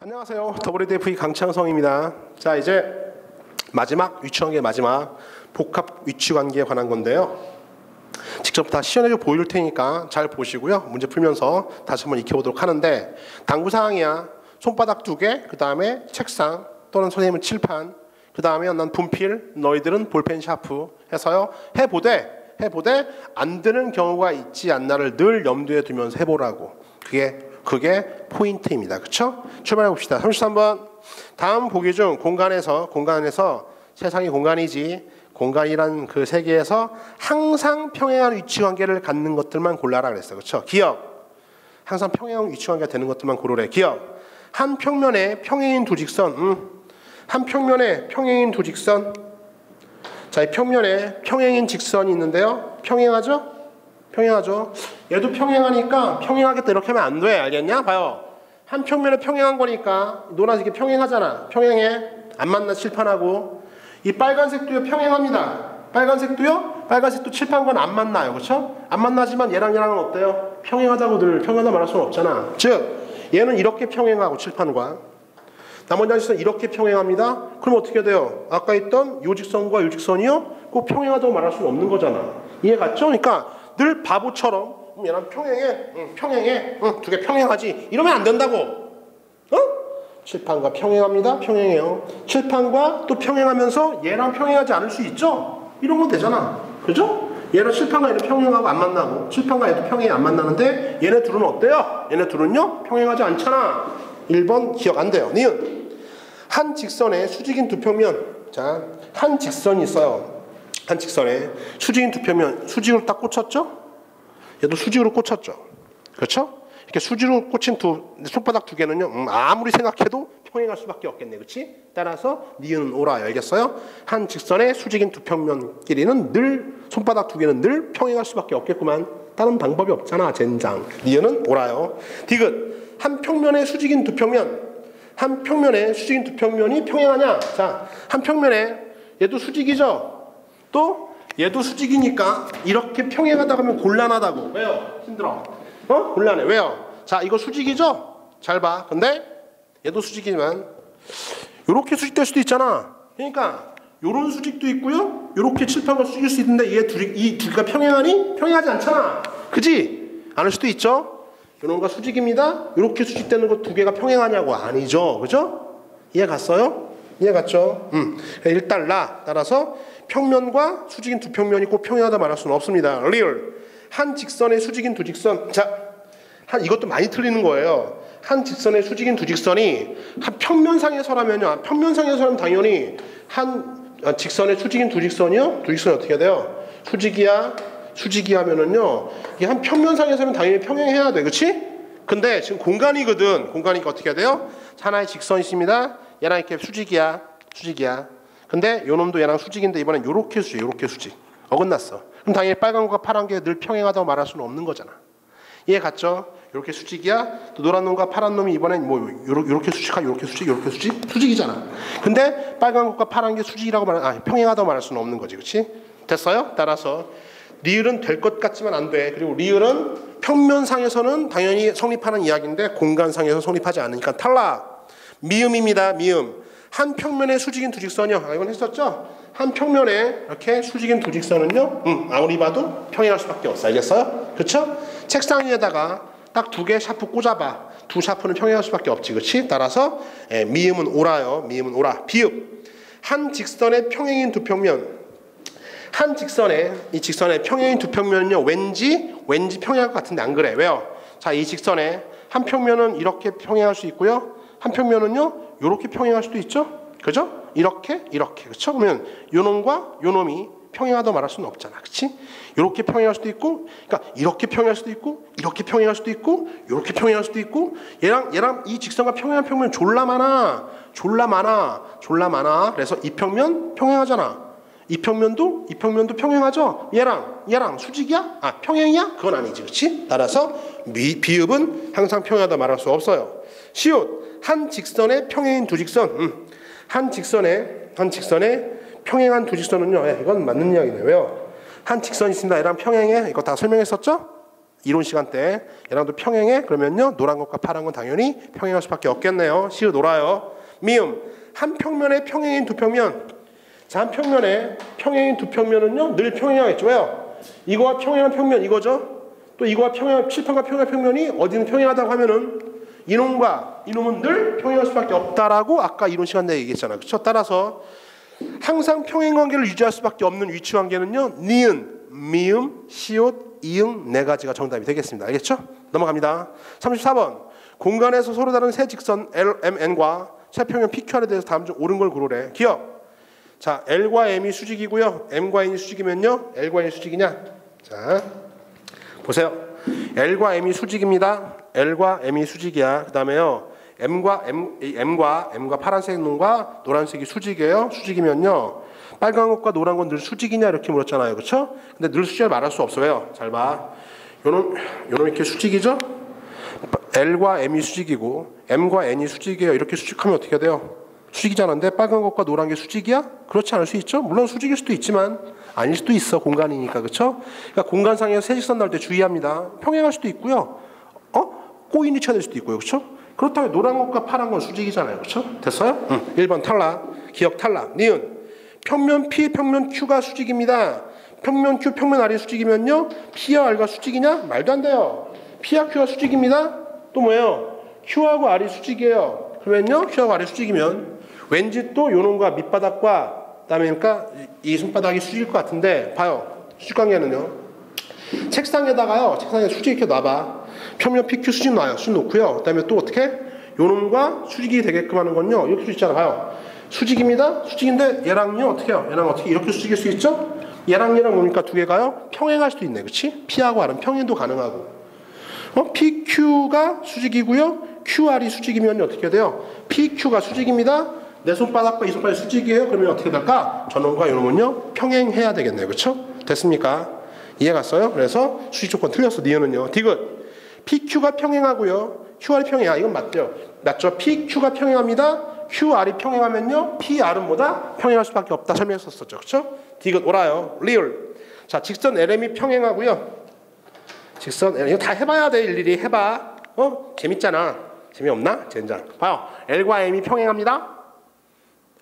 안녕하세요. WDF 강창성입니다. 자 이제 마지막 위치관계 마지막 복합 위치 관계에 관한 건데요. 직접 다 시연해서 보여줄 테니까 잘 보시고요. 문제 풀면서 다시 한번 익혀 보도록 하는데 당구 사항이야. 손바닥 두 개, 그 다음에 책상 또는 선생님은 칠판, 그 다음에 난 분필, 너희들은 볼펜 샤프 해서요. 해 보되 해보되 안 되는 경우가 있지 않나를 늘 염두에 두면서 해보라고. 그게 그게 포인트입니다. 그렇죠? 출발해 봅시다. 33번. 다음 보기 중 공간에서 공간에서 세상이 공간이지 공간이란 그 세계에서 항상 평행한 위치 관계를 갖는 것들만 골라라 그랬어요. 그렇죠? 기억. 항상 평행한 위치 관계가 되는 것들만 고르래. 기억. 한 평면에 평행인 두 직선. 음. 한 평면에 평행인 두 직선. 자, 이 평면에 평행인 직선이 있는데요. 평행하죠? 평행하죠. 얘도 평행하니까 평행하겠다 이렇게 하면 안 돼. 알겠냐? 봐요. 한 평면에 평행한 거니까 노란색 이 평행하잖아. 평행해. 안 만나 칠판하고 이 빨간색도요 평행합니다. 빨간색도요? 빨간색도 칠판과 안 만나요. 그렇죠? 안 만나지만 얘랑 얘랑은 어때요? 평행하다고 늘 평행하다 말할 수는 없잖아. 즉 얘는 이렇게 평행하고 칠판과 나머지 한 식은 이렇게 평행합니다. 그럼 어떻게 돼요? 아까 있던 요직선과 요직선이요? 꼭 평행하다고 말할 수는 없는 거잖아. 이해 갔죠? 그러니까 늘 바보처럼 얘랑 평행해, 응, 평행해, 응, 두 개 평행하지 이러면 안 된다고. 어? 칠판과 평행합니다. 평행해요. 칠판과 또 평행하면서 얘랑 평행하지 않을 수 있죠? 이런 건 되잖아. 그죠? 얘랑 칠판과 얘는 평행하고 안 만나고 칠판과 얘도 평행이 안 만나는데 얘네 둘은 어때요? 얘네 둘은요? 평행하지 않잖아. 1번 기억 안 돼요. 니은 한 직선에 수직인 두 평면 자, 한 직선이 있어요. 한 직선에 수직인 두 표면 수직으로 딱 꽂혔죠? 얘도 수직으로 꽂혔죠. 그렇죠? 이렇게 수직으로 꽂힌 두 손바닥 두 개는요. 음, 아무리 생각해도 평행할 수밖에 없겠네. 그렇지? 따라서 니은 오라 알겠어요? 한 직선의 수직인 두 평면끼리는 늘 손바닥 두 개는 늘 평행할 수밖에 없겠구만. 다른 방법이 없잖아. 젠장. 니은은 오라요. 디귿 한 평면의 수직인 두 평면 한 평면의 수직인 두 평면이 평행하냐? 자, 한 평면에 얘도 수직이죠? 또 얘도 수직이니까 이렇게 평행하다 하면 곤란하다고. 왜요? 힘들어. 어? 곤란해. 왜요? 자, 이거 수직이죠? 잘 봐. 근데 얘도 수직이지만 이렇게 수직될 수도 있잖아. 그러니까 요런 수직도 있고요. 요렇게 칠판과 수직일 수 있는데 얘 둘이 이 둘가 평행하니? 평행하지 않잖아. 그지? 않을 수도 있죠. 요런가 수직입니다. 요렇게 수직되는 거 두 개가 평행하냐고 아니죠. 그죠? 이해 갔어요? 이해 갔죠? 음. 일달라 따라서 평면과 수직인 두 평면이 꼭 평행하다 말할 수는 없습니다. 리얼. 한 직선의 수직인 두 직선. 자, 한 이것도 많이 틀리는 거예요. 한 직선의 수직인 두 직선이 한 평면상에 서라면요. 평면상에 서라면 당연히 한 아, 직선의 수직인 두 직선이요. 두 직선이 어떻게 돼요? 수직이야. 수직이 하면은요. 이게 한 평면상에서는 당연히 평행해야 돼. 그렇지? 근데 지금 공간이거든. 공간이니까 어떻게 해야 돼요? 하나의 직선이 있습니다. 얘랑 이렇게 수직이야. 수직이야. 근데 요 놈도 얘랑 수직인데 이번엔 요렇게 수직, 요렇게 수직. 어긋났어. 그럼 당연히 빨간 과 파란 게 늘 평행하다고 말할 수는 없는 거잖아. 이해 갔죠? 요렇게 수직이야. 또 노란 놈과 파란 놈이 이번엔 뭐 요렇게 수직하 요렇게 수직, 요렇게 수직, 수직이잖아. 근데 빨간 것과 파란 게 수직이라고 말, 아 평행하다고 말할 수는 없는 거지, 그렇지? 됐어요? 따라서 리을은 될 것 같지만 안 돼. 그리고 리을은 평면상에서는 당연히 성립하는 이야기인데 공간상에서 성립하지 않으니까 탈락. 미음입니다. 미음. 한 평면의 수직인 두 직선이요. 아, 이건 했었죠? 한 평면에 이렇게 수직인 두 직선은요. 음, 아무리 봐도 평행할 수밖에 없어. 알겠어요? 그렇죠? 책상 위에다가 딱 두 개 샤프 꽂아봐. 두 샤프는 평행할 수밖에 없지. 그렇지? 따라서 예, 미음은 오라요. 미음은 오라. 비읍. 한 직선의 평행인 두 평면. 한 직선에 이 직선의 평행인 두 평면은요. 왠지 왠지 평행할 것 같은데 안 그래. 왜요? 자, 이 직선에 한 평면은 이렇게 평행할 수 있고요. 한 평면은요. 이렇게 평행할 수도 있죠. 그죠? 이렇게 이렇게 그렇죠? 그러면 요 놈과 요 놈이 평행하다 말할 수는 없잖아. 그렇지? 이렇게 평행할 수도 있고 그러니까 이렇게 평행할 수도 있고 이렇게 평행할 수도 있고 이렇게 평행할 수도 있고 얘랑 얘랑 이 직선과 평행한 평면 졸라 많아. 졸라 많아. 졸라 많아. 그래서 이 평면 평행하잖아. 이 평면도 이 평면도 평행하죠. 얘랑 얘랑 수직이야? 아 평행이야? 그건 아니지, 그렇지? 따라서 미, 비읍은 항상 평행하다 말할 수 없어요. 시옷 한 직선의 평행인 두 직선. 음. 한 직선에 한 직선에 평행한 두 직선은요. 예, 이건 맞는 이야기네요. 왜요? 한 직선이 있습니다. 얘랑 평행해. 이거 다 설명했었죠? 이론 시간 때 얘랑도 평행해 그러면요 노란 것과 파란 건 당연히 평행할 수밖에 없겠네요 시우 놀아요 미음 한 평면에 평행인 두 평면 자 한 평면에 평행인 두 평면은요 늘 평행하겠죠 왜요 이거와 평행한 평면 이거죠 또 이거와 평행 칠판과 평행한 평면이 어디는 평행하다고 하면은 이놈과 이놈은 늘 평행할 수밖에 없다라고 아까 이론 시간 내 얘기했잖아요 그렇죠 따라서 항상 평행 관계를 유지할 수밖에 없는 위치 관계는요 니은 미음 시옷 이응 네 가지가 정답이 되겠습니다. 알겠죠? 넘어갑니다. 34번. 공간에서 서로 다른 세 직선 LMN과 세평면 PQR에 대해서 다음 중 옳은 걸 고르래. 기억. 자, L과 M이 수직이고요. M과 N이 수직이면요. L과 N이 수직이냐? 자, 보세요. L과 M이 수직입니다. L과 M이 수직이야. 그 다음에요. M과 M, M과 M과 파란색 눈과 노란색이 수직이에요. 수직이면요. 빨간 것과 노란 건 늘 수직이냐 이렇게 물었잖아요. 그렇죠? 근데 늘 수직을 말할 수 없어요. 잘 봐. 요놈 요놈 이렇게 수직이죠? L과 M이 수직이고 M과 N이 수직이에요. 이렇게 수직하면 어떻게 돼요? 수직이잖아데 빨간 것과 노란 게 수직이야? 그렇지 않을 수 있죠. 물론 수직일 수도 있지만 아닐 수도 있어 공간이니까 그렇죠? 그러니까 공간상에서 세직선 나올 때 주의합니다. 평행할 수도 있고요. 어? 꼬인이 될 수도 있고요. 그렇죠? 그렇다면 노란 것과 파란 건 수직이잖아요. 그렇죠? 됐어요? 응. 1번 탈락. 기억 탈락. 니은 평면 P, 평면 Q가 수직입니다. 평면 Q, 평면 R이 수직이면요. P와 R과 수직이냐? 말도 안 돼요. P와 Q가 수직입니다. 또 뭐예요? Q하고 R이 수직이에요. 그러면요. Q하고 R이 수직이면 왠지 또 요놈과 밑바닥과 그다음에 그러니까 이 손바닥이 수직일 것 같은데 봐요. 수직 관계는요. 책상에다가요. 책상에 수직 이렇게 놔봐. 평면 PQ 수직 놔요. 수직 놓고요. 그다음에 또 어떻게? 요놈과 수직이 되게끔 하는 건요. 이렇게 수직 있잖아. 봐요. 수직입니다. 수직인데 얘랑요 어떻게 해요? 얘랑 어떻게 이렇게 수직일 수 있죠? 얘랑 얘랑 보니까 두 개가요 평행할 수도 있네, 그렇지? P하고 R은 평행도 가능하고. 어? PQ가 수직이고요. QR이 수직이면 어떻게 돼요? PQ가 수직입니다. 내 손바닥과 이 손바닥이 수직이에요. 그러면 어떻게 될까? 저놈과 이놈은요 평행해야 되겠네요, 그렇죠? 됐습니까? 이해 갔어요? 그래서 수직 조건 틀렸어. 니은은요. 디귿. PQ가 평행하고요. QR이 평행하. 이건 맞죠? 맞죠? PQ가 평행합니다. QR이 평행하면요. PR은 뭐다? 평행할 수밖에 없다 설명했었었죠. 그렇죠? 디귿 오라요. 리얼. 자, 직선 LM이 평행하고요. 직선 L 이거 다 해봐야 돼. 일일이 해봐. 어? 재밌잖아. 재미없나? 젠장. 봐요. L과 M이 평행합니다.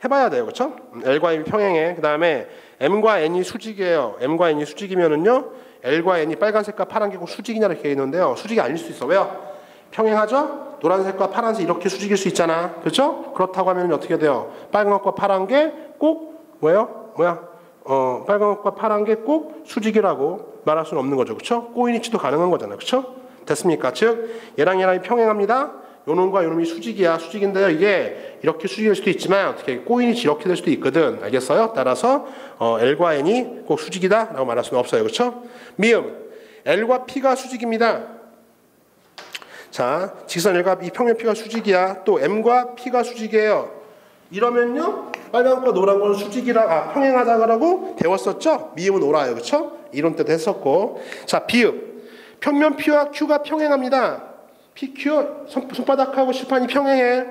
해봐야 돼요. 그렇죠? L과 M이 평행해. 그 다음에 M과 N이 수직이에요. M과 N이 수직이면은요. L과 N이 빨간색과 파란색 꼭 수직이냐 이렇게 있는데요. 수직이 아닐 수 있어. 왜요? 평행하죠? 노란색과 파란색 이렇게 수직일 수 있잖아. 그렇죠? 그렇다고 하면 어떻게 돼요? 빨간 것과 파란 게 꼭 뭐예요? 뭐야? 어, 빨간 것과 파란 게 꼭 수직이라고 말할 수는 없는 거죠. 그렇죠? 꼬인위치도 가능한 거잖아요. 그렇죠? 됐습니까? 즉 얘랑 얘랑이 평행합니다. 요놈과 요놈이 수직이야. 수직인데요. 이게 이렇게 수직일 수도 있지만 어떻게 꼬인위치 이렇게 될 수도 있거든. 알겠어요? 따라서 어, L과 N이 꼭 수직이다라고 말할 수는 없어요. 그렇죠? 미음 L과 P가 수직입니다. 자, 직선 L과 이 평면 P가 수직이야. 또 M과 P가 수직이에요. 이러면요. 빨간 거 노란 건 수직이라 아, 평행하다고 배웠었죠? 미음은 오라요. 그렇죠? 이론 때도 했었고. 자, 비읍. 평면 P와 Q가 평행합니다. PQ 손, 손바닥하고 실판이 평행해.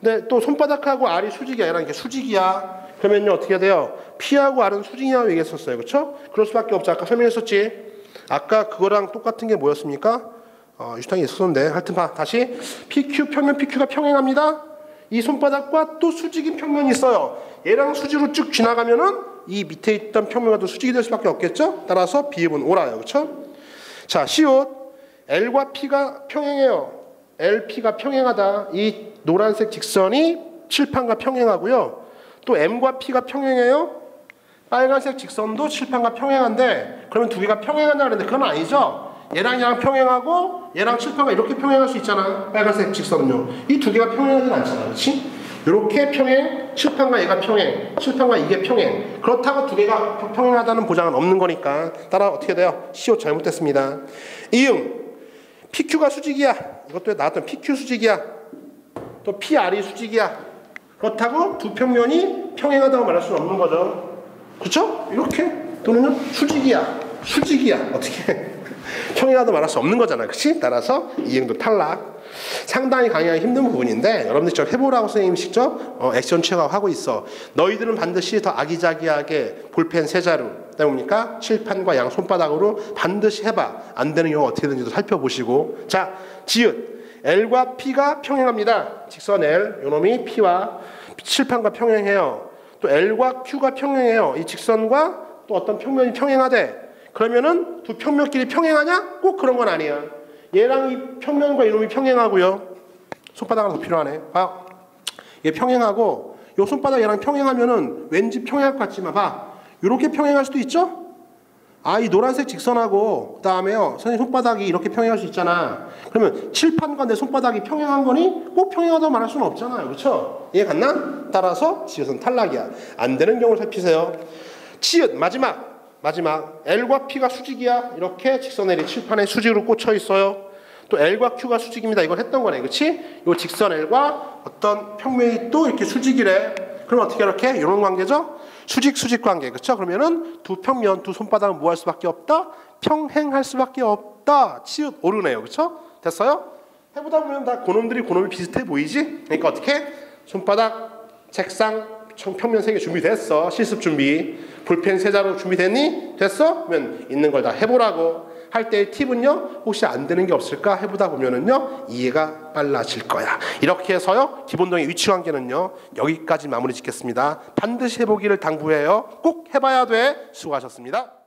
근데 또 손바닥하고 R이 수직이 아니라 이게 수직이야. 그러면요 어떻게 돼요? P하고 R은 수직이라고 얘기했었어요. 그렇죠? 그럴 수밖에 없죠. 아까 설명했었지. 아까 그거랑 똑같은 게 뭐였습니까? 어, 유탄이 있었는데 하여튼 봐 다시 PQ 평면 PQ가 평행합니다. 이 손바닥과 또 수직인 평면이 있어요. 얘랑 수직으로 쭉 지나가면은 이 밑에 있던 평면과 또 수직이 될 수밖에 없겠죠. 따라서 비읍은 오라요, 그렇죠? 자, 시옷 L과 P가 평행해요. LP가 평행하다. 이 노란색 직선이 칠판과 평행하고요. 또 M과 P가 평행해요. 빨간색 직선도 칠판과 평행한데 그러면 두 개가 평행한다 그랬는데 그건 아니죠. 얘랑 얘랑 평행하고 얘랑 칠판과 이렇게 평행할 수 있잖아. 빨간색 직선은요. 이 두 개가 평행하진 않잖아. 그렇지? 이렇게 평행, 칠판과 얘가 평행, 칠판과 이게 평행. 그렇다고 두 개가 평행하다는 보장은 없는 거니까 따라 어떻게 돼요? 시옷 잘못됐습니다. 이응, PQ가 수직이야. 이것도 나왔던 PQ 수직이야. 또 PR이 수직이야. 그렇다고 두 평면이 평행하다고 말할 수는 없는 거죠. 그렇죠? 이렇게 또는 수직이야. 수직이야. 어떻게? 평행하도 말할 수 없는 거잖아. 그치? 따라서 이행도 탈락. 상당히 강의하기 힘든 부분인데 여러분들 직접 해보라고 선생님이 직접 어, 액션 취하고 있어. 너희들은 반드시 더 아기자기하게 볼펜 세 자루 때문니까 칠판과 양 손바닥으로 반드시 해봐. 안 되는 경우 어떻게 되는지도 살펴보시고 자 지읒 L과 P가 평행합니다. 직선 L 요놈이 P와 칠판과 평행해요. 또 L과 Q가 평행해요. 이 직선과 또 어떤 평면이 평행하대. 그러면은 두 평면끼리 평행하냐? 꼭 그런 건 아니야. 얘랑 이 평면과 이놈이 평행하고요. 손바닥 하나 더 필요하네. 봐. 얘 평행하고 요 손바닥 얘랑 평행하면은 왠지 평행할 것 같지만 봐. 이렇게 평행할 수도 있죠? 아, 이 노란색 직선하고 그 다음에요. 선생님 손바닥이 이렇게 평행할 수 있잖아. 그러면 칠판과 내 손바닥이 평행한 거니 꼭 평행하다고 말할 수는 없잖아요. 그렇죠? 이해 갔나? 따라서 지읒은 탈락이야. 안 되는 경우를 살피세요. 치읒 마지막 마지막 L과 P가 수직이야. 이렇게 직선 L이 칠판에 수직으로 꽂혀 있어요. 또 L과 Q가 수직입니다. 이걸 했던 거네. 그렇지? 요 직선 L과 어떤 평면이 또 이렇게 수직이래. 그럼 어떻게 이렇게 이런 관계죠? 수직 수직 관계. 그렇죠? 그러면은 두 평면 두 손바닥은 뭐 할 수밖에 없다? 평행할 수밖에 없다. 치읓 오르네요. 그렇죠? 됐어요? 해보다 보면 다 고놈들이 고놈이 비슷해 보이지? 그러니까 어떻게? 손바닥, 책상, 평면 세 개 준비됐어. 실습 준비. 볼펜 세 자루 준비됐니? 됐어? 그러면 있는 걸 다 해보라고. 할 때의 팁은요. 혹시 안 되는 게 없을까 해보다 보면은요. 이해가 빨라질 거야. 이렇게 해서요. 기본동의 위치 관계는요. 여기까지 마무리 짓겠습니다. 반드시 해보기를 당부해요. 꼭 해봐야 돼. 수고하셨습니다.